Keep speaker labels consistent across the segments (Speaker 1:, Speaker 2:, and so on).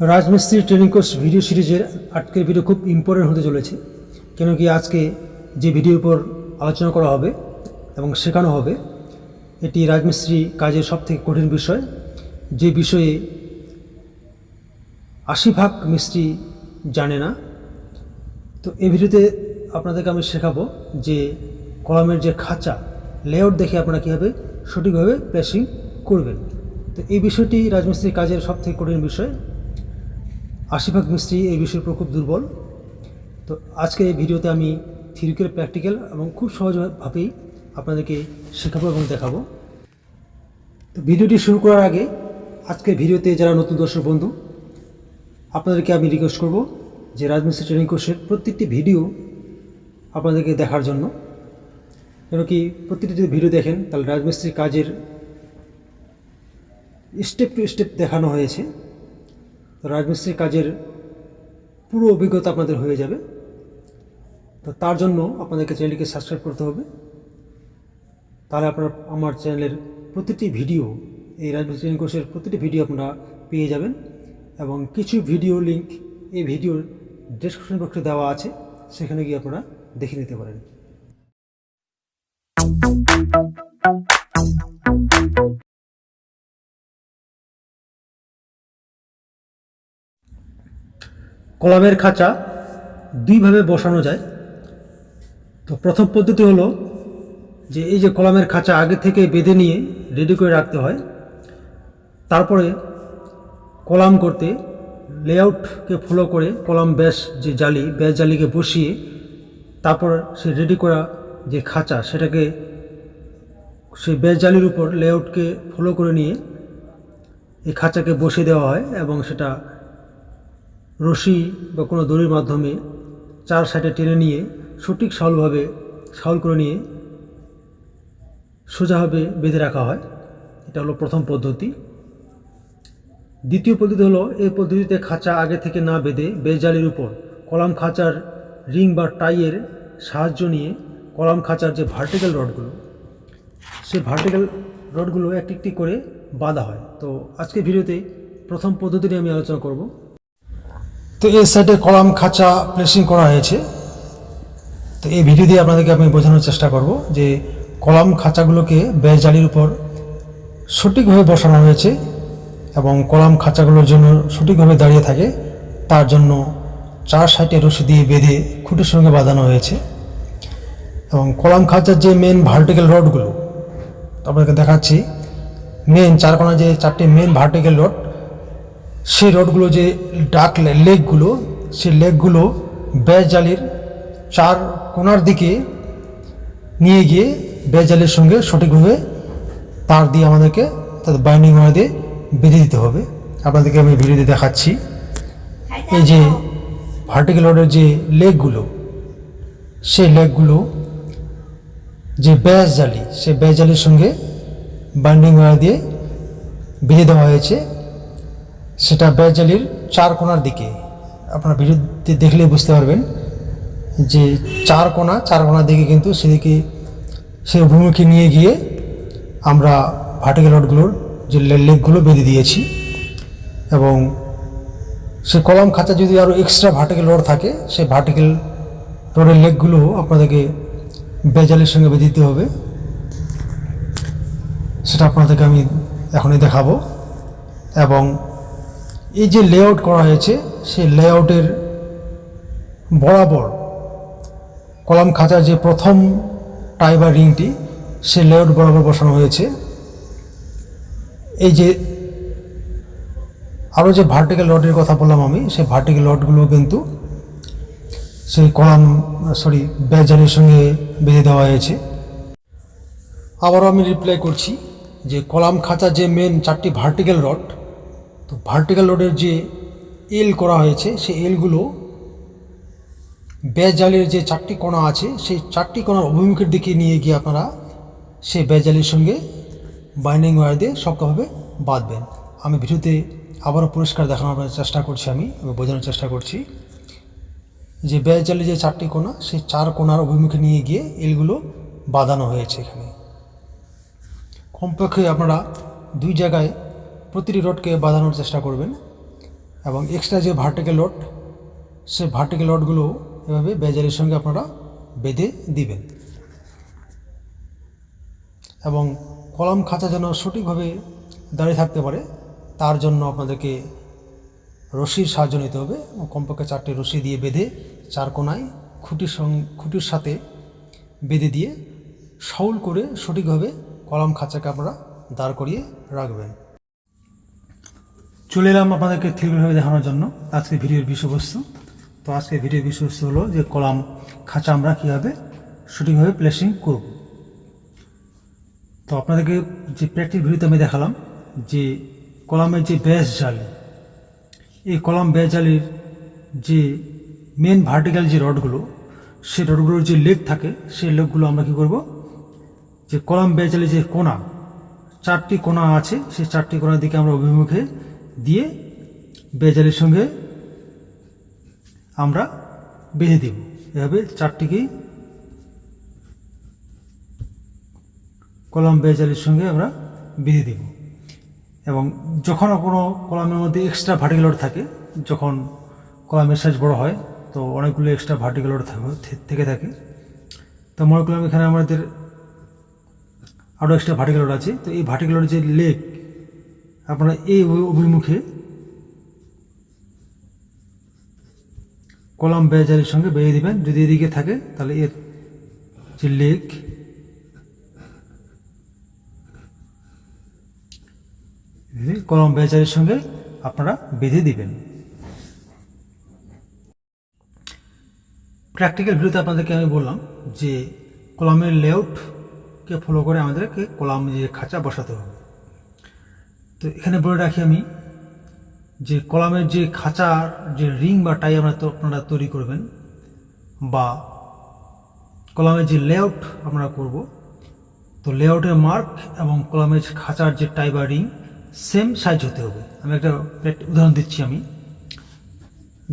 Speaker 1: রাজমিস্ত্রি training course video সিরিজের আজকের ভিডিও খুব ইম্পর্টেন্ট হতে চলেছে। কেন কি আজকে যে ভিডিওর উপর আলোচনা করা হবে এবং শেখানো হবে, এটি রাজমিস্ত্রি কাজের সবথেকে কঠিন বিষয়। যে বিষয়ে আশি ভাগ মিস্ত্রি জানে না। তো এই ভিডিওতে আপনাদেরকে আমি শেখাবো যে কলমের যে খাঁচা লেআউট দেখে আপনারা কীভাবে সঠিকভাবে প্লেসিং করবেন। তো এই বিষয়টি রাজমিস্ত্রির কাজের সবথেকে কঠিন বিষয়। আশি মিস্ত্রি এই বিষয়ের উপর খুব দুর্বল। তো আজকে এই ভিডিওতে আমি থিওরিক্যাল প্র্যাকটিক্যাল এবং খুব সহজভাবেই আপনাদেরকে শেখাবো এবং দেখাবো। তো ভিডিওটি শুরু করার আগে আজকে ভিডিওতে যারা নতুন দর্শক বন্ধু, আপনাদেরকে আমি রিকোয়েস্ট করব যে রাজমিস্ত্রি ট্রেনিং কোর্সের প্রত্যেকটি ভিডিও আপনাদেরকে দেখার জন্য। কেন কি প্রত্যেকটি যদি ভিডিও দেখেন, তাহলে রাজমিস্ত্রির কাজের স্টেপ টু স্টেপ দেখানো হয়েছে। রাজমিস্ত্রির কাজের পুরো অভিজ্ঞতা আপনাদের হয়ে যাবে। তো তার জন্য আপনাদেরকে চ্যানেলটিকে সাবস্ক্রাইব করতে হবে। তাহলে আপনারা আমার চ্যানেলের প্রতিটি ভিডিও, এই রাজমিস্ত্রি কোর্সের প্রতিটি ভিডিও আপনারা পেয়ে যাবেন এবং কিছু ভিডিও লিঙ্ক এই ভিডিওর ডেসক্রিপশন বক্সে দেওয়া আছে। সেখানে গিয়ে আপনারা দেখে নিতে পারেন। কলমের খাঁচা দুইভাবে বসানো যায়। তো প্রথম পদ্ধতি হলো যে এই যে কলমের খাঁচা আগে থেকে বেঁধে নিয়ে রেডি করে রাখতে হয়। তারপরে কলাম করতে লেআউটকে ফলো করে কলাম ব্যাস যে জালি, ব্যাস জালিকে বসিয়ে তারপর সে রেডি করা যে খাঁচা সেটাকে সেই ব্যাস জালির উপর লেআউটকে ফলো করে নিয়ে এই খাঁচাকে বসিয়ে দেওয়া হয় এবং সেটা রশি বা কোনো দড়ির মাধ্যমে চার সাইডে টেনে নিয়ে সঠিক সাউলভাবে সাউল করে নিয়ে সোজাভাবে বেঁধে রাখা হয়। এটা হলো প্রথম পদ্ধতি। দ্বিতীয় পদ্ধতি হলো এই পদ্ধতিতে খাঁচা আগে থেকে না বেঁধে বেজালির উপর কলাম খাঁচার রিং বা টাইয়ের সাহায্য নিয়ে কলাম খাঁচার যে ভার্টিক্যাল রডগুলো, সেই ভার্টিক্যাল রডগুলো একটি একটি করে বাঁধা হয়। তো আজকে ভিডিওতে প্রথম পদ্ধতিটি আমি আলোচনা করব। তো এই সাইডে কলাম, খাঁচা, প্লেসিং করা হয়েছে। তো এই ভিডিও দিয়ে আপনাদেরকে আমি বোঝানোর চেষ্টা করব যে কলাম, খাঁচাগুলোকে বেজ জালির উপর সঠিকভাবে বসানো হয়েছে এবং কলাম, খাঁচাগুলোর জন্য সঠিকভাবে দাঁড়িয়ে থাকে, তার জন্য চার সাইডে রশি দিয়ে বেঁধে খুঁটির সঙ্গে বাঁধানো হয়েছে। এবং কলাম, খাঁচার যে মেন ভার্টিক্যাল রডগুলো আপনাদেরকে দেখাচ্ছি। মেন চারকোনা যে চারটে মেন ভার্টিক্যাল রড সেই রডগুলো যে ডাক লেকগুলো, সেই লেকগুলো ব্যাস জালির চার কোনার দিকে নিয়ে গিয়ে ব্যাস জালির সঙ্গে সঠিকভাবে তার দিয়ে আমাদেরকে তাদের বাইন্ডিং ওয়ার দিয়ে বেঁধে দিতে হবে। আপনাদেরকে আমি ভিডিওতে দেখাচ্ছি। এই যে ভার্টিক্যাল রডের যে লেগগুলো সেই লেগগুলো যে ব্যাস জালি সেই ব্যাস জালির সঙ্গে বাইন্ডিং ওয়ার দিয়ে বেঁধে দেওয়া হয়েছে। সেটা ব্যাজালির চার কোণার দিকে। আপনারা ভিডিওতে দেখলেই বুঝতে পারবেন যে চার কোণা চার কোণার দিকে কিন্তু সেদিকে সেই অভিমুখে নিয়ে গিয়ে আমরা ভার্টিক্যাল রডগুলোর যে লেগগুলো বেঁধে দিয়েছি এবং সে কলম খাঁচা যদি আরও এক্সট্রা ভার্টিক্যাল রড থাকে সেই ভার্টিক্যাল রডের লেগগুলো আপনাদেরকে বেজালির সঙ্গে বেঁধে দিতে হবে। সেটা আপনাদেরকে আমি এখনই দেখাবো। এবং এই যে লেআউট করা হয়েছে, সেই লেআউটের বরাবর কলাম খাঁচার যে প্রথম টাই বা রিংটি সে লেআউট বরাবর বসানো হয়েছে। এই যে আরও যে ভার্টিক্যাল রডের কথা বললাম আমি, সেই ভার্টিক্যাল রডগুলো কিন্তু সেই কলাম সরি ব্যাজালির সঙ্গে বেঁধে দেওয়া হয়েছে। আবারও আমি রিপ্লাই করছি যে কলাম খাঁচার যে মেন চারটি ভার্টিক্যাল রড তো ভার্টিক্যাল রোডের যে এল করা হয়েছে, সেই এলগুলো বেজালের যে চারটি কোণা আছে, সেই চারটি কোণার অভিমুখের দিকে নিয়ে গিয়ে আপনারা সেই বেজালির সঙ্গে বাইন্ডিং ওয়ার দিয়ে শক্তভাবে বাঁধবেন। আমি ভিডিওতে আবারও পরিষ্কার দেখানোর চেষ্টা করছি আমি বোঝানোর চেষ্টা করছি যে বেজালের যে চারটি কোণা, সেই চার কোণার অভিমুখে নিয়ে গিয়ে এলগুলো বাঁধানো হয়েছে এখানে। কমপক্ষে আপনারা দুই জায়গায় প্রতিটি রডকে বাঁধানোর চেষ্টা করবেন এবং এক্সট্রা যে ভার্টিক্যাল লোড সে ভার্টিক্যাল লোডগুলো এভাবে বেজারের সঙ্গে আপনারা বেঁধে দিবেন। এবং কলাম খাঁচা যেন সঠিকভাবে দাঁড়িয়ে থাকতে পারে, তার জন্য আপনাদেরকে রশির সাহায্য নিতে হবে। কমপক্ষে চারটে রশি দিয়ে বেঁধে চার কোনায় খুঁটির সং, খুঁটির সাথে বেঁধে দিয়ে শাউল করে সঠিকভাবে কলাম খাঁচাকে আপনারা দাঁড় করিয়ে রাখবেন। চলে এলাম আপনাদেরকে থিওরিভাবে দেখানোর জন্য। আজকে ভিডিওর বিষয়বস্তু। তো আজকে ভিডিওর বিষয়বস্তু হলো যে কলাম খাঁচা আমরা কীভাবে সঠিকভাবে প্লেসিং করব। তো আপনাদেরকে যে প্র্যাকটিস ভিডিওতে আমি দেখালাম, যে কলামের যে ব্যাস জালি, এই কলাম ব্যাস জালির যে মেন ভার্টিক্যাল যে রডগুলো সে রডগুলোর যে লেগ থাকে, সেই লেগগুলো আমরা কী করব? যে কলাম ব্যাস জালির যে কোনা চারটি কোনা আছে, সেই চারটি কোনার দিকে আমরা অভিমুখে দিয়ে বেজালির সঙ্গে আমরা বেঁধে দেব। এভাবে চারটিকেই কলাম বেজালির সঙ্গে আমরা বেঁধে দেব। এবং যখন কোনো কলামের মধ্যে এক্সট্রা ভার্টিক্যাল থাকে, যখন কলামের সাইজ বড় হয়, তো অনেকগুলো এক্সট্রা ভার্টিক্যাল থেকে থাকে। তো মনে করলাম এখানে আমাদের আরও এক্সট্রা ভার্টিক্যাল আছে। তো এই ভার্টিক্যাল যে লেগ আপনারা এই অভিমুখে কলাম বেজারির সঙ্গে বেরিয়ে দিবেন। যদি এদিকে থাকে, তাহলে এর যে লেগ কলম বেজারির সঙ্গে আপনারা বেঁধে দিবেন। প্র্যাকটিক্যাল ভিডিওতে আপনাদেরকে আমি বললাম যে কলামের লেআউটকে ফলো করে আমাদেরকে কলাম যে খাঁচা বসাতে হবে। তো এখানে বলে রাখি আমি যে কলামের যে খাঁচার যে রিং বা টাই আমরা আপনারা তৈরি করবেন বা কলামের যে লেআউট আমরা করব, তো লেআউটের মার্ক এবং কলামের খাঁচার যে টাই বা রিং সেম সাইজ হতে হবে। আমি একটা উদাহরণ দিচ্ছি আমি।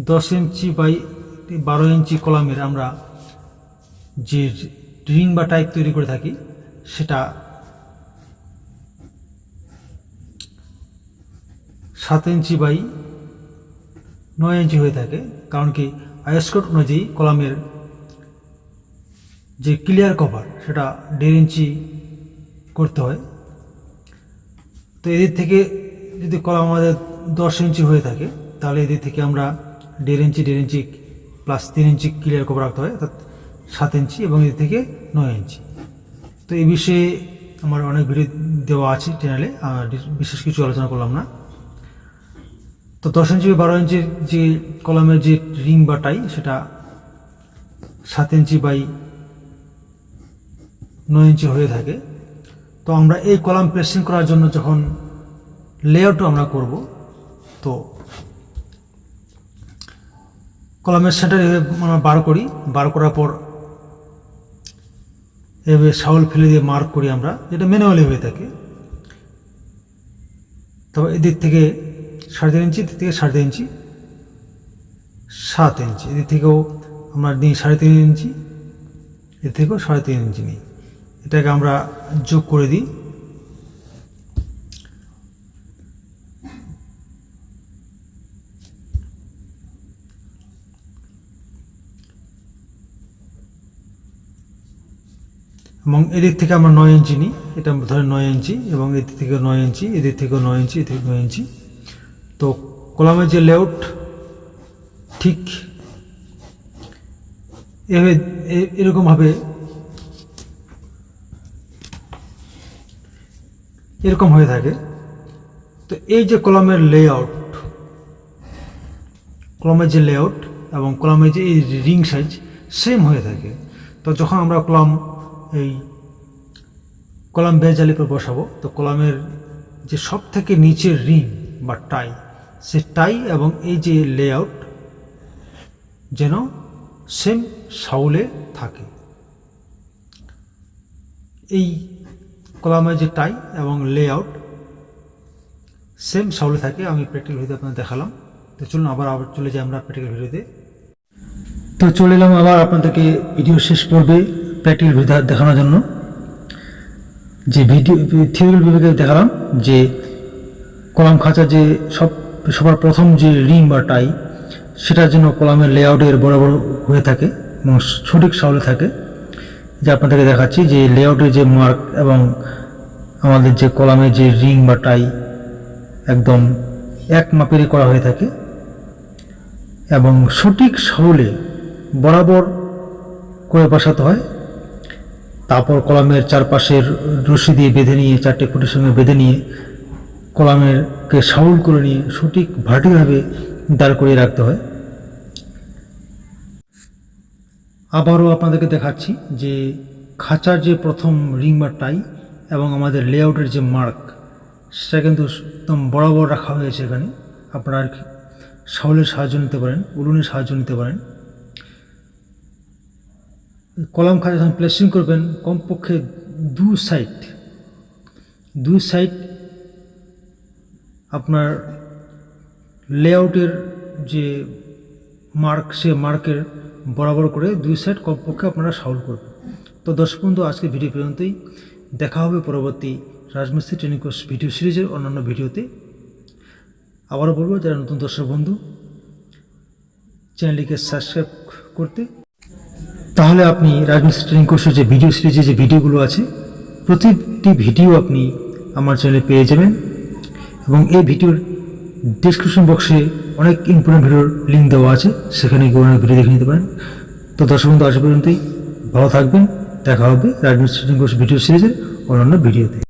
Speaker 1: দশ ইঞ্চি বাই বারো ইঞ্চি কলামের আমরা যে রিং বা টাইপ তৈরি করে থাকি, সেটা সাত ইঞ্চি বাই নয় ইঞ্চি হয়ে থাকে, কারণ কি আয়স্কট অনুযায়ী কলামের যে ক্লিয়ার কভার, সেটা দেড় ইঞ্চি করতে হয়। তো এদের থেকে যদি কলাম আমাদের দশ ইঞ্চি হয়ে থাকে, তাহলে এদের থেকে আমরা দেড় ইঞ্চি দেড় ইঞ্চি প্লাস তিন ইঞ্চি ক্লিয়ার কভার রাখতে হয়, অর্থাৎ সাত ইঞ্চি এবং এদের থেকে নয় ইঞ্চি। তো এই বিষয়ে আমার অনেক ভিডিও দেওয়া আছে চ্যানেলে বিশেষ কিছু আলোচনা করলাম না। তো দশ ইঞ্চি বা বারো ইঞ্চির যে কলমের যে রিং বা টাই সেটা সাত ইঞ্চি বাই নয় ইঞ্চি হয়ে থাকে। তো আমরা এই কলাম প্লেসিং করার জন্য যখন লেআউটও আমরা করব, তো কলামের সেন্টার এভাবে আমরা বার করি। বার করার পর এভাবে শাউল ফেলে দিয়ে মার্ক করি আমরা, যেটা ম্যানুয়ালি হয়ে থাকে। তবে এদিক থেকে সাড়ে তিন ইঞ্চি, এদিক থেকে সাড়ে তিন ইঞ্চি, সাত ইঞ্চি, এদিক থেকেও আমরা নিই সাড়ে তিন ইঞ্চি এর থেকেও সাড়ে তিন ইঞ্চি নিই। এটাকে আমরা যোগ করে দিই। এবং এদিক থেকে আমরা নয় ইঞ্চি নিই, এটা ধরে নয় ইঞ্চি এবং এদিক থেকে নয় ইঞ্চি, এদিক থেকেও নয় ইঞ্চি, এদিক থেকে নয় ইঞ্চি। তো কলামের যে লেআউট ঠিক এভাবে এরকমভাবে এরকম হয়ে থাকে। তো এই যে কলামের লেআউট কলমের যে লেআউট এবং কলমের যে এই রিং সাইজ সেম হয়ে থাকে। তো যখন আমরা কলম, এই কলাম বেজ জালিপে বসাবো, তো কলামের যে সব থেকে নিচের রিং বা টাই সে টাই এবং এই যে লেআউট যেন সেম সাউলে থাকে। এই কলামের যে টাই এবং লেআউট সেম সাউলে থাকে, আমি প্র্যাকটিক্যাল ভিডিও আপনাদের দেখালাম। তো চলুন আবার আবার চলে যাই আমরা প্র্যাকটিক্যাল ভিডিওতে তো। চলে এলাম আবার আপনাদেরকে ভিডিও শেষ পর্বে প্র্যাকটিক্যাল ভিডিও দেখানোর জন্য। যে ভিডিও থিওরিক্যাল বিভাগে দেখালাম যে কলাম খাঁচা যে সব, সবার প্রথম যে রিং বা টাই, সেটার জন্য কলামের লেআউটের বরাবর হয়ে থাকে এবং সঠিক সাউলে থাকে। যে আপনাদেরকে দেখাচ্ছি যে লেআউটের যে মার্ক এবং আমাদের যে কলামের যে রিং বা টাই, একদম এক মাপেরই করা হয়ে থাকে। এবং সঠিক সাউলে বরাবর করে বসাতে হয়। তারপর কলামের চারপাশের রশি দিয়ে বেঁধে নিয়ে, চারটে খুঁটির সঙ্গে বেঁধে নিয়ে কলামেরকে সাউল করে নিয়ে সঠিক ভাটিভাবে দাঁড় করিয়ে রাখতে হয়। আবারও আপনাদেরকে দেখাচ্ছি যে খাঁচার যে প্রথম রিং বা টাই এবং আমাদের লেআউটের যে মার্ক, সেটা কিন্তু একদম বরাবর রাখা হয়েছে এখানে। আপনারা শাউলের সাহায্য নিতে পারেন উলুনের সাহায্য নিতে পারেন। কলাম খাঁচা যখন প্লেসিং করবেন, কমপক্ষে দু সাইড দুই সাইড আপনার লেআউটের যে মার্ক, সে মার্কের বরাবর করে দুই সাইড কমপক্ষে আপনারা সাউল করবেন। তো দর্শক বন্ধু আজকে ভিডিও পর্যন্তই। দেখা হবে পরবর্তী রাজমিস্ত্রি ট্রেনিং কোর্স ভিডিও সিরিজের অন্যান্য ভিডিওতে। আবারও বলব, যারা নতুন দর্শক বন্ধু, চ্যানেলটিকে সাবস্ক্রাইব করতে। তাহলে আপনি রাজমিস্ত্রি ট্রেনিং কোর্সের যে ভিডিও সিরিজে যে ভিডিওগুলো আছে, প্রতিটি ভিডিও আপনি আমার চ্যানেলে পেয়ে যাবেন। এবং এই ভিডিওর ডিসক্রিপশন বক্সে অনেক ইম্পর্টেন্ট ভিডিওর লিঙ্ক দেওয়া আছে, সেখানে গিয়ে অনেক ভিডিও দেখে নিতে পারেন। তো দর্শক বন্ধু, আজ পর্যন্তই। ভালো থাকবেন, দেখা হবে রাজনীতি কোর্স ভিডিও সিরিজের অন্যান্য ভিডিওতে